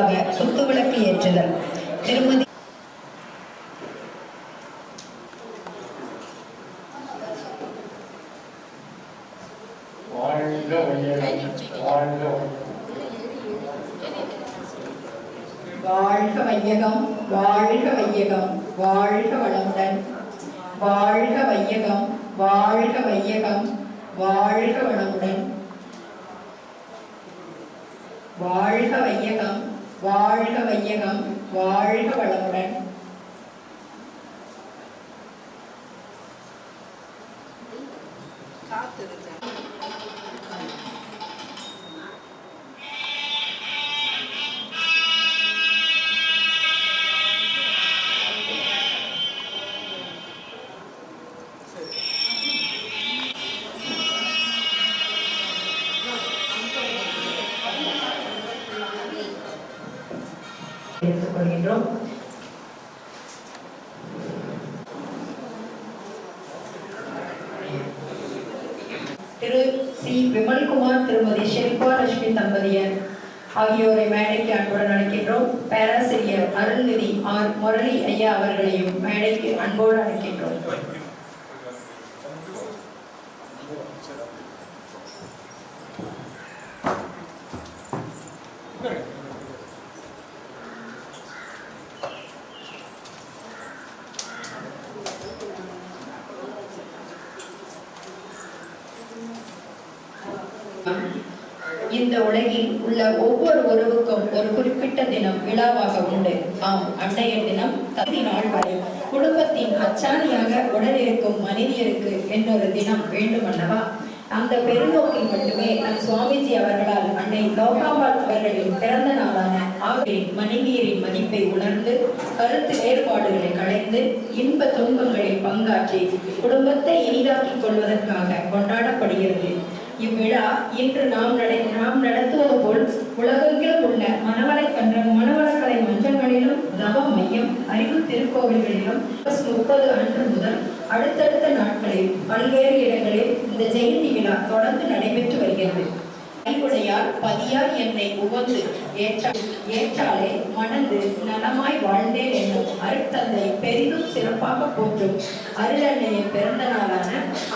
முதல் நிகழ்வாக குத்துவிளக்கு ஏற்றுதல் திருமதி ஆகியோரை மேடைக்கு அன்புடன் அழைக்கின்றோம். பேராசிரியர் அருள்நிதி ஆர் முரளி ஐயா அவர்களையும் மேடைக்கு அன்போடு அழைக்கின்றோம் இந்த உலகில் உள்ள ஒவ்வொரு உறவுக்கும் ஒரு குறிப்பிட்ட தினம் விழாவாக உண்டு. ஆம் அன்றைய தினம் தகுதி நாள் வரை குடும்பத்தின் அச்சாணியாக உடலிருக்கும் மனிதருக்கு இன்னொரு தினம் வேண்டுமல்லவா? அந்த பெருநோக்கில் மட்டுமே நம் சுவாமிஜி அவர்களால் அன்னை லோகாபால் அவர்களின் பிறந்த நாளான ஆகிய மனைவியரின் மதிப்பை உணர்ந்து கருத்து வேறுபாடுகளை களைந்து இன்ப துன்பங்களில் பங்காற்றி குடும்பத்தை இனிதாக்கிக் கொள்வதற்காக கொண்டாடப்படுகிறது. இவ்விழா இன்று நாம் நடை நாம் நடத்துவது போல் உலகெங்கிலும் உள்ள மணவளை கன்ற மணவளக்கலை மன்றங்களிலும் தவ மையம் அறிவு திருக்கோவில்களிலும் முப்பது அன்று முதல் அடுத்தடுத்த நாட்களில் பல்வேறு இடங்களில் இந்த ஜெயந்தி விழா தொடர்ந்து நடைபெற்று வருகிறது. அறிவுடையார் பதியார் என்னை உவந்து ஏற்ற ஏற்றாலே மணந்து நலமாய் வாழ்ந்தேன் என்னும் அருட்தந்தை பெரிதும் சிறப்பாக போற்றும் அருளன்னையின் பிறந்த நாளான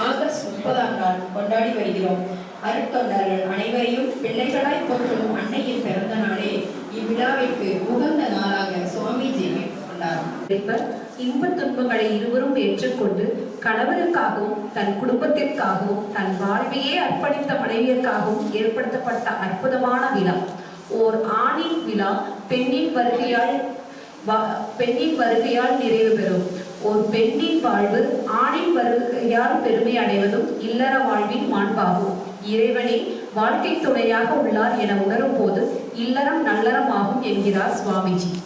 ஆகஸ்ட் முப்பதாம் நாள் கொண்டாடி வருகிறோம். அருட்தொண்டர்கள் அனைவரையும் பிள்ளைகளாய் போற்றும் அன்னையின் பிறந்த நாளே இவ்விழாவிற்கு உகந்த நாளாக சுவாமிஜி கொண்டார் இன்ப துன்பங்களை இருவரும் ஏற்றுக்கொண்டு கணவருக்காகவும் தன் குடும்பத்திற்காகவும் தன் வாழ்வையே அர்ப்பணித்த மனைவியர்க்காகவும் ஏற்படுத்தப்பட்ட அற்புதமான விழா. ஓர் ஆணின் விழா பெண்ணின் வருகையால் வ- பெண்ணின் வருகையால் நிறைவு பெறும். ஒரு பெண்ணின் வாழ்வு ஆணின் வருகையால் பெருமை அடைவதும் இல்லற வாழ்வின் மாண்பாகும். இறைவனே வாழ்க்கை துணையாக உள்ளார் என உணரும் போது இல்லறம் நல்லறமாகும் என்கிறார் சுவாமிஜி.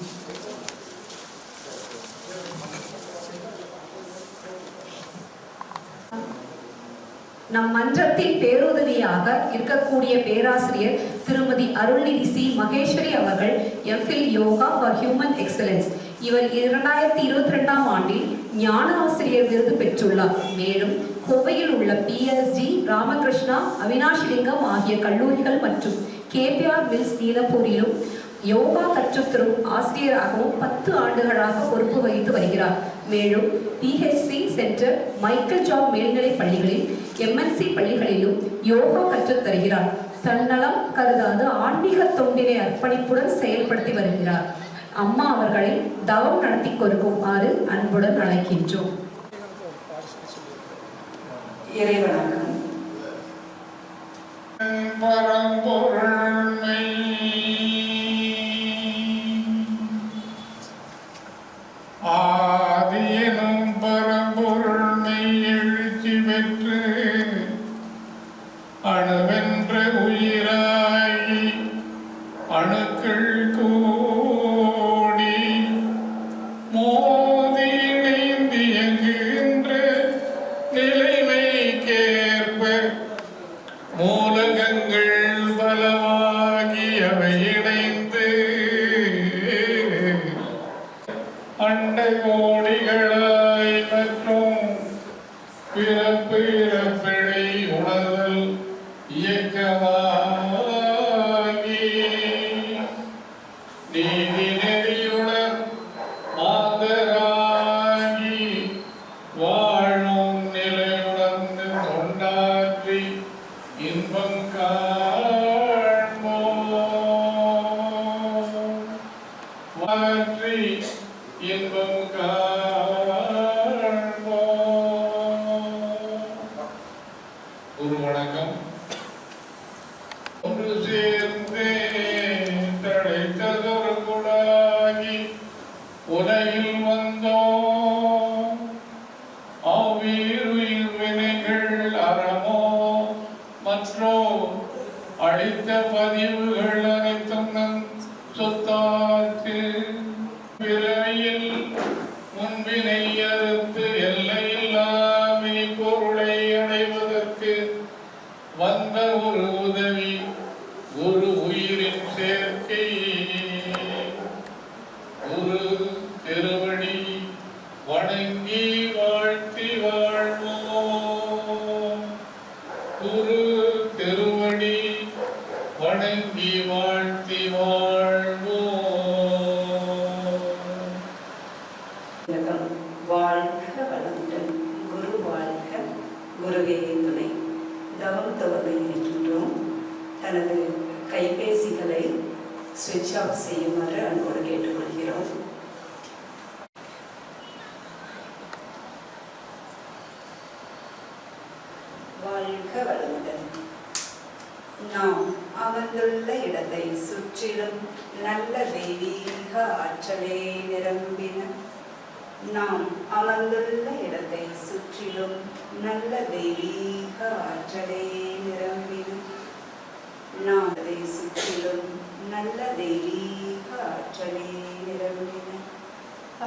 நம் மன்றத்தின் பேருதவியாக இருக்கக்கூடிய பேராசிரியர் திருமதி அருள்நிதி சி. மகேஸ்வரி அவர்கள் எஃபில் யோகா ஃபார் ஹியூமன் எக்ஸலன்ஸ் இவர் இரண்டாயிரத்தி இருபத்தி ரெண்டாம் ஆண்டில் ஞான ஆசிரியர் விருது பெற்றுள்ளார். மேலும் கோவையில் உள்ள பிஎஸ்டி ராமகிருஷ்ணா அவினாஷிலிங்கம் ஆகிய கல்லூரிகள் மற்றும் கேபிஆர் மில்ஸ் நீலப்பூரிலும் யோகா கற்றுத்தரும் ஆசிரியராகவும் பத்து ஆண்டுகளாக பொறுப்பு வகித்து வருகிறார். மேலும் பிஹெச்சி சென்டர் மைக்கேல் ஜாப் மேல்நிலைப் பள்ளிகளில் எம்என்சி பள்ளிகளிலும் யோகா கற்றுத் தருகிறார். தன்னலம் கருதாது ஆன்மீக தொண்டினை அர்ப்பணிப்புடன் செயல்படுத்தி வருகிறார். அம்மா அவர்களை தவம் நடத்தி கொடுக்குமாறு அன்புடன் அழைக்கின்றோம். இறைவணக்கம். பரம்பொருள்மை மற்றோ அழித்த பதிவுகள் அனைத்தும் நம் சொத்தாக்கு பிறவியில் குருவே துணை தவம் துவங்க இருக்கின்றோம் தனது கைபேசிகளை சுவிட்ச் ஆஃப் செய்யுமாறு அன்போடு கேட்டுக்கொள்கிறோம். வாழ்க வளமுடன். நாம் அமர்ந்துள்ள இடத்தை சுற்றிலும் நல்ல தெய்வீக ஆற்றலே நிரம்பின நாம் அமர்ந்துள்ள இடத்தை சுற்றிலும் நல்ல தெய்வீக ஆற்றலே நிரம்பின நாம் அதை சுற்றிலும் நல்ல தெய்வீக ஆற்றலே நிரம்பின.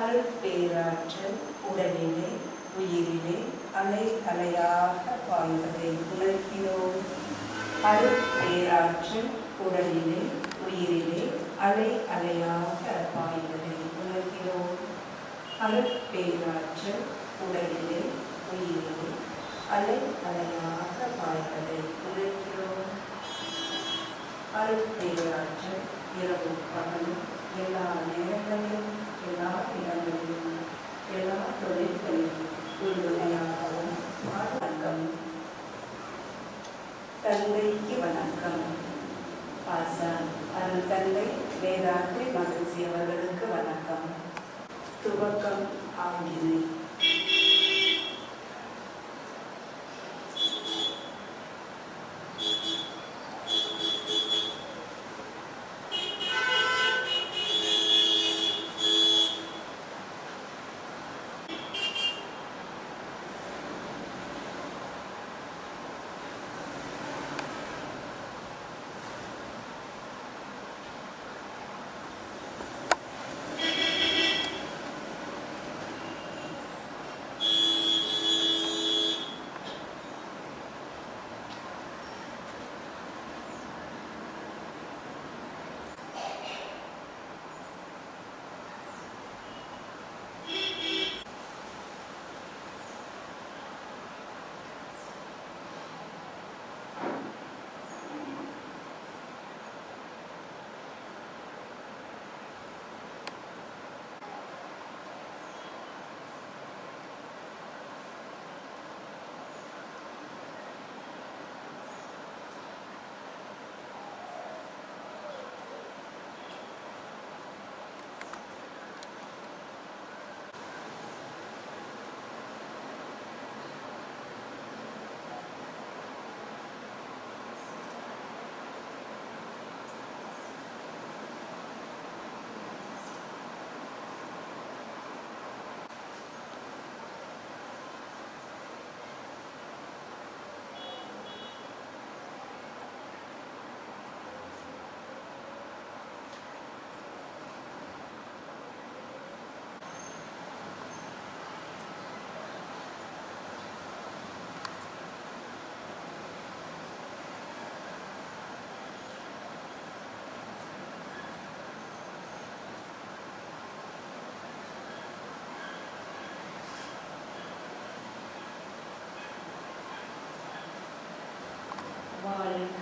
அருட்பேராற்றல் உடலிலே உயிரிலே அலை அலையாக பாய்வதை உணர்கிறோம் அருட்பேராற்றல் உடலிலே உயிரிலே அலை அலையாக பாய்வதை அருட்பேராற்றல் உடலிலே உயிரிலே அலை அலையாக பாய்வதை அலை அருட்பேராற்றல் இரவு பகலும் எல்லா நேரங்களிலும் எல்லா இடங்களிலும் எல்லா தொழில்களிலும் உறுதுணையாகவும் வணக்கம் தந்தைக்கு வணக்கம் பாசா அருள் தந்தை வேதாத்ரி மகிழ்ச்சி அவர்களுக்கு வணக்கம்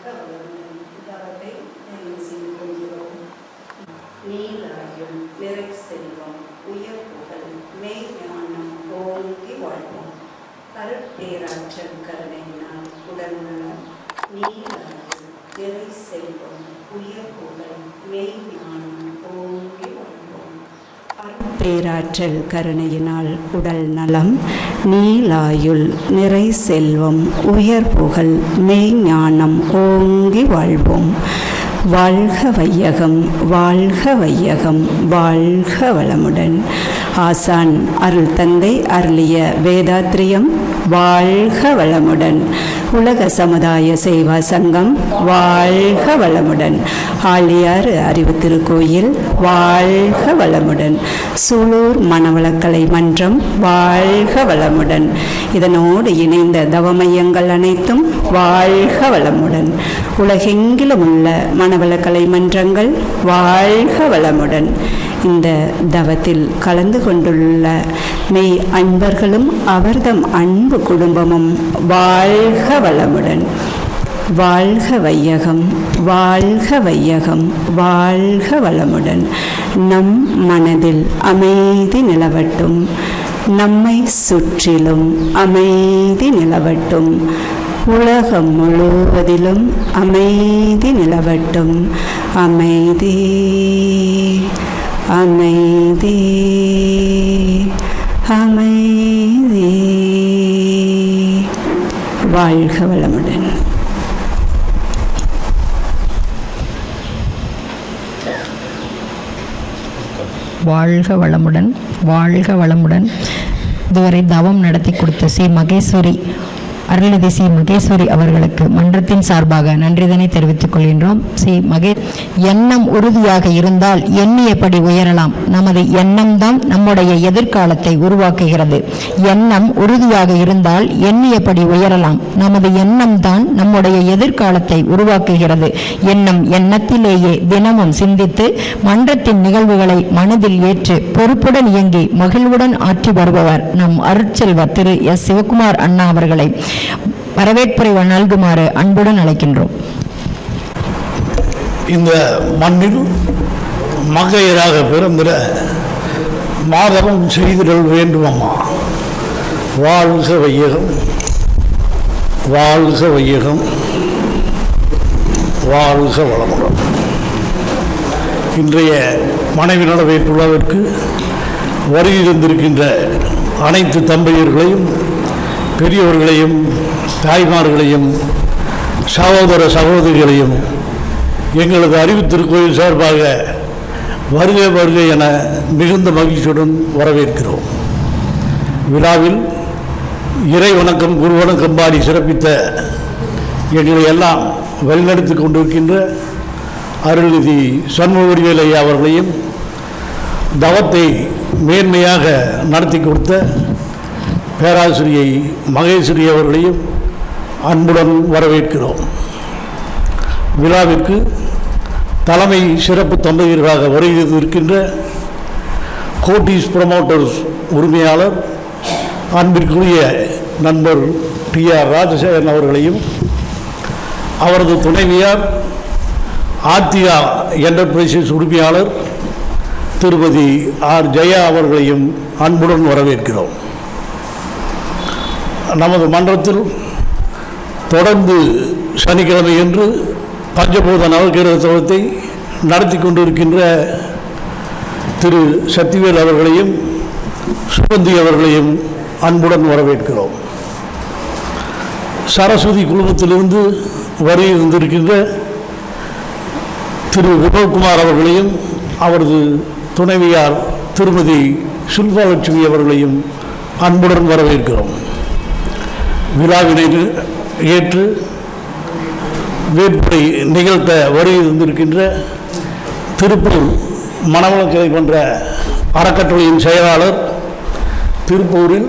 உதாரணத்தை செய்து கொள்கிறோம் நீராயம் நிறை செல்வம் உயர் புகழ் மெய் ஞானம் ஓங்கி வாழ்வோம். அருட்பேராற்றல் கருணையினால் உடனுள்ள நீராயம் நிறை செல்வம் உயர் புகழ் மெய் ஞானம் ஓங்கி பேராற்றல் கருணையினால் உடல் நலம் நீலாயுள் நிறை செல்வம் உயர் புகழ் மெய்ஞானம் ஓங்கி வாழ்வோம். வாழ்க வையகம் வாழ்க வையகம் வாழ்க வளமுடன். ஆசான் அருள் தந்தை அருளிய வேதாத்ரியம் வாழ்க வளமுடன். உலக சமுதாய சேவா சங்கம் வாழ்க வளமுடன். ஆழியாறு அறிவு திருக்கோயில் வாழ்க வளமுடன். சூலூர் மணவளக்கலை மன்றம் வாழ்க வளமுடன். இதனோடு இணைந்த தவமையங்கள் அனைத்தும் வாழ்க வளமுடன். உலகெங்கிலும் உள்ள மணவளக்கலை மன்றங்கள் வாழ்க வளமுடன். இந்த தவத்தில் கலந்து கொண்டுள்ள மெய் அன்பர்களும் அவர்தம் அன்பு குடும்பமும் வாழ்க வளமுடன் வாழ்க வையகம் வாழ்க வையகம் வாழ்க வளமுடன். நம் மனதில் அமைதி நிலவட்டும். நம்மை சுற்றிலும் அமைதி நிலவட்டும். உலகம் முழுவதிலும் அமைதி நிலவட்டும். அமைதி அமைதி. வாழ்க வளமுடன். வாழ்க வளமுடன் வாழ்க வளமுடன். இதுவரை தவம் நடத்தி கொடுத்த சி மகேஸ்வரி அருள்நிதி சி மகேஸ்வரி அவர்களுக்கு மன்றத்தின் சார்பாக நன்றிதனை தெரிவித்துக் கொள்கின்றோம். சி மகே எண்ணம் உறுதியாக இருந்தால் எண்ணியபடி உயரலாம்? நமது எண்ணம்தான் நம்முடைய எதிர்காலத்தை உருவாக்குகிறது. எண்ணம் உறுதியாக இருந்தால் எண்ணியபடி உயரலாம்? நமது எண்ணம் தான் நம்முடைய எதிர்காலத்தை உருவாக்குகிறது. எண்ணம் எண்ணத்திலேயே தினமும் சிந்தித்து மன்றத்தின் நிகழ்வுகளை மனதில் ஏற்று பொறுப்புடன் இயங்கி மகிழ்வுடன் ஆற்றி வருபவர் நம் அருட்செல்வர் திரு எஸ். சிவகுமார் அண்ணா அவர்களை. வரவேற்புரை நல்குமாறு அன்புடன் அழைக்கின்றோம். இந்த மண்ணில் மகையராக பிறந்திட மாதவம் செய்திடல் வேண்டுமம்மா. வாழ்க வையகம் வாழ்க வையகம் வாழ்க வளமுடன். இன்றைய மனைவி நலவேற்று வருகிறந்திருக்கின்ற வருகை தந்திருக்கின்ற அனைத்து தம்பையர்களையும் பெரியவர்களையும் தாய்மார்களையும் சகோதர சகோதரிகளையும் எங்களது அறிவு திருக்கோயில் சார்பாக வருகை வருகை என மிகுந்த மகிழ்ச்சியுடன் வரவேற்கிறோம். விழாவில் இறை வணக்கம் குரு வணக்கம் பாடி சிறப்பித்த எங்களை எல்லாம் வழிநடத்தி கொண்டிருக்கின்ற அருள்நிதி சண்முகவடிவேலையா அவர்களையும் தவத்தை மேன்மையாக நடத்தி கொடுத்த பேராசிரியை மகேஸ்வரி அவர்களையும் அன்புடன் வரவேற்கிறோம். விழாவிற்கு தலைமை சிறப்பு தம்பதியர்களாக வருகிறது இருக்கின்ற கோட்டிஸ் ப்ரமோட்டர்ஸ் உரிமையாளர் அன்பிற்குரிய நண்பர் டி ஆர் ராஜசேகரன் அவர்களையும் அவரது துணைவியார் ஆர்த்தியா என்டர்பிரைசஸ் உரிமையாளர் திருமதி ஆர் ஜெயா அவர்களையும் அன்புடன் வரவேற்கிறோம். நமது மன்றத்தில் தொடர்ந்து சனிக்கிழமையன்று பஞ்சபூத நவகிரகத்துவத்தை நடத்தி கொண்டிருக்கின்ற திரு சக்திவேல் அவர்களையும் சுகந்தி அவர்களையும் அன்புடன் வரவேற்கிறோம். சரஸ்வதி குழுமத்திலிருந்து வரி இருந்திருக்கின்ற திரு விபவ்குமார் அவர்களையும் அவரது துணைவியார் திருமதி சுல்பலட்சுமி அவர்களையும் அன்புடன் வரவேற்கிறோம். விழாவினை ஏற்று வேட்பை நிகழ்த்த வருகை தந்திருக்கின்ற திருப்பூர் மணவளக்கலை போன்ற அறக்கட்டளையின் செயலாளர் திருப்பூரில்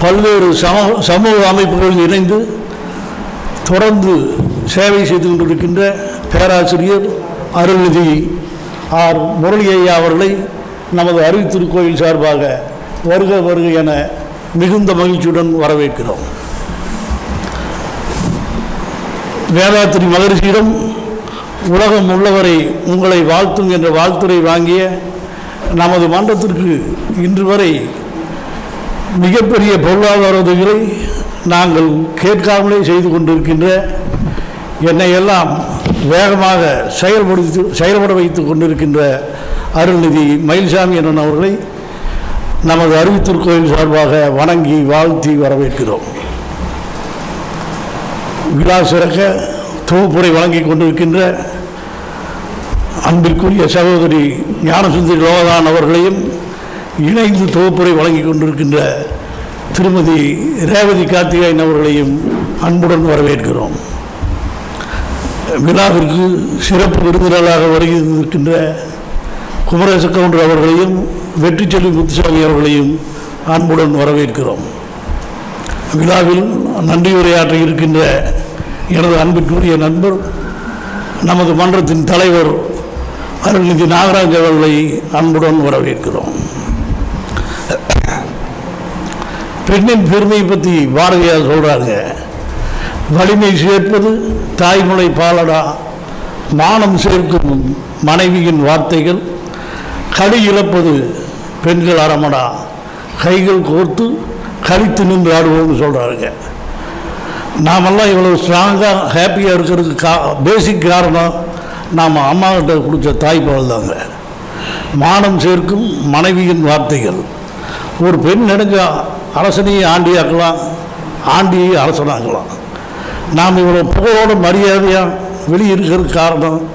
பல்வேறு சமூக சமூக அமைப்புகளில் இணைந்து தொடர்ந்து சேவை செய்து கொண்டிருக்கின்ற பேராசிரியர் அருள்நிதி ஆர். முரளிஐயா அவர்களை நமது அறிவித்திருக்கோயில் சார்பாக வருக வருக என மிகுந்த மகிழ்ச்சியுடன் வரவேற்கிறோம். வேதாத்திரி மகரிஷியிடம் உலகம் உள்ளவரை உங்களை வாழ்த்தும் என்ற வாழ்த்துரை வாங்கிய நமது மன்றத்திற்கு இன்று வரை மிகப்பெரிய பொருளாதார உதவிகளை நாங்கள் கேட்காமலே செய்து கொண்டிருக்கின்ற என்னை எல்லாம் வேகமாக செயல்படுத்தி செயல்பட வைத்து கொண்டிருக்கின்ற அருள்நிதி மயில்சாமி என்னன் அவர்களை நமது அறிவித்திருக்கோயில் சார்பாக வணங்கி வாழ்த்தி வரவேற்கிறோம். விழா சிறக்க தொகுப்புரை வழங்கி கொண்டிருக்கின்ற அன்பிற்குரிய சகோதரி ஞானசுந்தரி லோகதான் அவர்களையும் இணைந்து தொகுப்புரை வழங்கி கொண்டிருக்கின்ற திருமதி ரேவதி கார்த்திகாயன் அவர்களையும் அன்புடன் வரவேற்கிறோம். விழாவிற்கு சிறப்பு விருந்தினராக வருகின்ற குமரேச கவுண்டர் அவர்களையும் வெற்றிச்செல்வி முத்துசாமி அவர்களையும் அன்புடன் வரவேற்கிறோம். விழாவில் நன்றியுரையாற்ற இருக்கின்ற எனது அன்பிற்குரிய நண்பர் நமது மன்றத்தின் தலைவர் அருள்நிதி நாகராஜ் அவர்களை அன்புடன் வரவேற்கிறோம். பெண்ணின் பெருமையை பற்றி பாரதியார் சொல்கிறாங்க வலிமை சேர்ப்பது தாய்மொழி பாலடா மானம் சேர்க்கும் மனைவியின் வார்த்தைகள். கடி இழப்பது பெண்கள் அறமடா. கைகள் கோர்த்து கழித்து நின்று ஆடுவோம்னு சொல்கிறாருங்க நாமெல்லாம் இவ்வளோ ஸ்ட்ராங்காக ஹாப்பியாக இருக்கிறதுக்கு கா பேசிக் காரணம் நாம் அம்மாக்கிட்ட கொடுத்த தாய்ப்பால் தாங்க. மானம் சேர்க்கும் மனைவியின் வார்த்தைகள். ஒரு பெண் நெடுஞ்சா அரசனையை ஆண்டியாக்கலாம் ஆண்டியை அரசனாக்கலாம். நாம் இவ்வளோ புகழோட மரியாதையாக வெளியே இருக்கிறதுக்கு காரணம்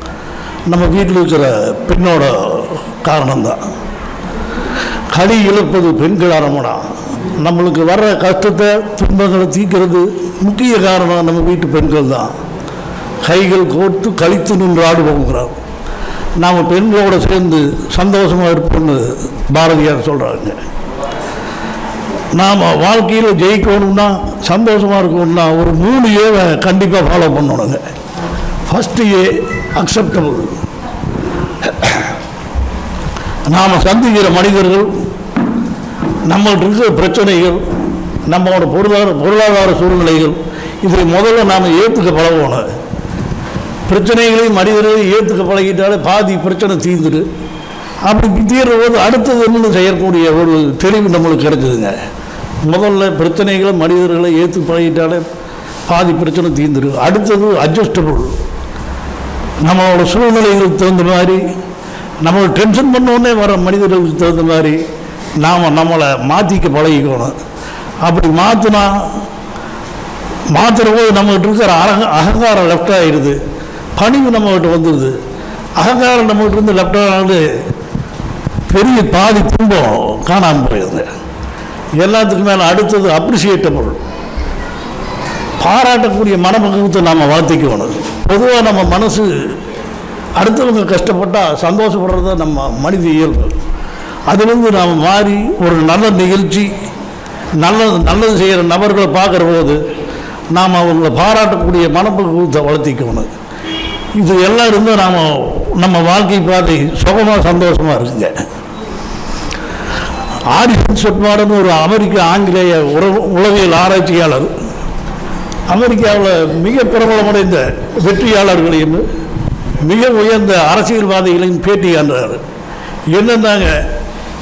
நம்ம வீட்டில் இருக்கிற பெண்ணோட காரணம்தான். களி இழப்பது பெண்கள் அறமடா. நம்மளுக்கு வர்ற கஷ்டத்தை துன்பங்களை தீர்க்கிறது முக்கிய காரணம் நம்ம வீட்டு பெண்கள் தான் கைகள் கோர்த்து கழித்து நின்று ஆடுவோங்கிறார் நாம் பெண்களோடு சேர்ந்து சந்தோஷமாக இருப்போம்னு பாரதியார் சொல்கிறாங்க நாம் வாழ்க்கையில் ஜெயிக்கணும்னா சந்தோஷமாக இருக்கணும்னா ஒரு மூணு ஏவை கண்டிப்பாக ஃபாலோ பண்ணணுங்க. ஃபஸ்ட்டு ஏ அக்செப்டபுள் நாம் சந்திக்கிற மனிதர்கள் நம்மள்ட்ட இருக்கிற பிரச்சனைகள் நம்மளோட பொருளாதார பொருளாதார சூழ்நிலைகள் இதை முதல்ல நாம் ஏற்றுக்க பழகணும். பிரச்சனைகளையும் மனிதர்களையும் ஏற்றுக்க பழகிட்டாலே பாதி பிரச்சனை தீர்ந்துடு அப்படி தீர்ற போது அடுத்தது என்ன செய்யக்கூடிய ஒரு தெளிவு நம்மளுக்கு கிடைச்சதுங்க. முதல்ல பிரச்சனைகளை மனிதர்களை ஏற்று பழகிட்டாலே பாதி பிரச்சனை தீர்ந்துடும் அடுத்தது அட்ஜஸ்டபுள் நம்மளோட சூழ்நிலைகளுக்கு தகுந்த மாதிரி நம்மளுக்கு டென்ஷன் பண்ணோடனே வர மனிதர்களுக்கு தகுந்த மாதிரி நாம் நம்மளை மாற்றிக்க பழகிக்கணும். அப்படி மாற்றினா மாற்றுற போது நம்மகிட்ட இருக்கிற அகங்க அகங்காரம் லெஃப்ட் ஆகிடுது பணிவு நம்மகிட்ட வந்துடுது. அகங்காரம் நம்மகிட்ட இருந்து லெஃப்ட் ஆனது பெரிய பாதி துன்பம் காணாமல் போயிடுது எல்லாத்துக்கும் மேலே அடுத்தது அப்ரிஷியேட்டபிள் பாராட்டக்கூடிய மனப்பக்குவத்தை நாம் வளர்த்திக்கணும். பொதுவாக நம்ம மனசு அடுத்தவங்க கஷ்டப்பட்டால் சந்தோஷப்படுறது நம்ம மனித இயல்பு. அதுலேருந்து நாம் மாறி ஒரு நல்ல நிகழ்ச்சி நல்லது நல்லது செய்கிற நபர்களை பார்க்குற போது நாம் அவங்கள பாராட்டக்கூடிய மனப்பக்குவத்தை வளர்த்திக்கணும். இது எல்லாம் இருந்தும் நாம் நம்ம வாழ்க்கை பார்த்து சுகமாக சந்தோஷமாக இருக்குங்க. ஆரிசன் சொட்மாடன்னு ஒரு அமெரிக்க ஆங்கிலேய உறவு உளவியல் ஆராய்ச்சியாளர் அமெரிக்காவில் மிக பிரபலமடைந்த வெற்றியாளர்களையும் மிக உயர்ந்த அரசியல்வாதிகளின் பேட்டி என்றார். என்னன்னாங்க?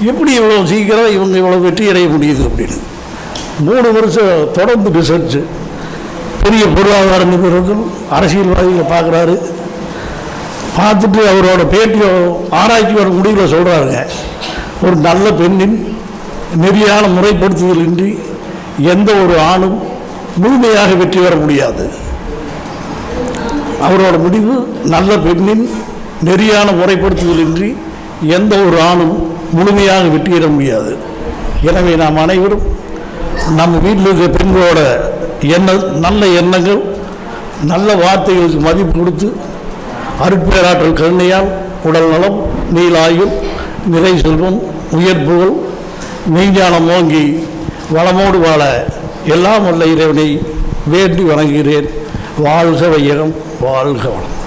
எப்படி இவ்வளோ சீக்கிரம் இவங்க இவ்வளோ வெற்றி அடைய முடியுது அப்படின்னு. மூணு வருஷம் தொடர்ந்து ரிசர்ச்சு பெரிய பொருளாதார நிபுணர்கள் அரசியல்வாதிகளை பார்க்குறாரு. பார்த்துட்டு அவரோட பேட்டியோ ஆராய்ச்சியோட முடிவில் சொல்கிறாருங்க ஒரு நல்ல பெண்ணின் நெறியான முறைப்படுத்துதலின்றி எந்த ஒரு ஆணும் முழுமையாக வெற்றி பெற முடியாது. அவரோட முடிவு நல்ல பெண்ணின் நெறியான முறைப்படுத்துதலின்றி எந்த ஒரு ஆணும் முழுமையாக வெற்றியிட முடியாது. எனவே நாம் அனைவரும் நம்ம வீட்டில் இருக்கிற பெண்களோட எண்ண நல்ல எண்ணங்கள் நல்ல வார்த்தைகளுக்கு மதிப்பு கொடுத்து அருட்பேராற்றல் கருணையால் உடல் நலம் நீலாயுள் நிறை செல்வம் உயர்ப்புகள் மெய்ஞானம் ஓங்கி வளமோடு வாழ எல்லாம் உள்ள இறைவனை வேண்டி வணங்குகிறேன். வாழ்க வையகம். வாழ்க வளம்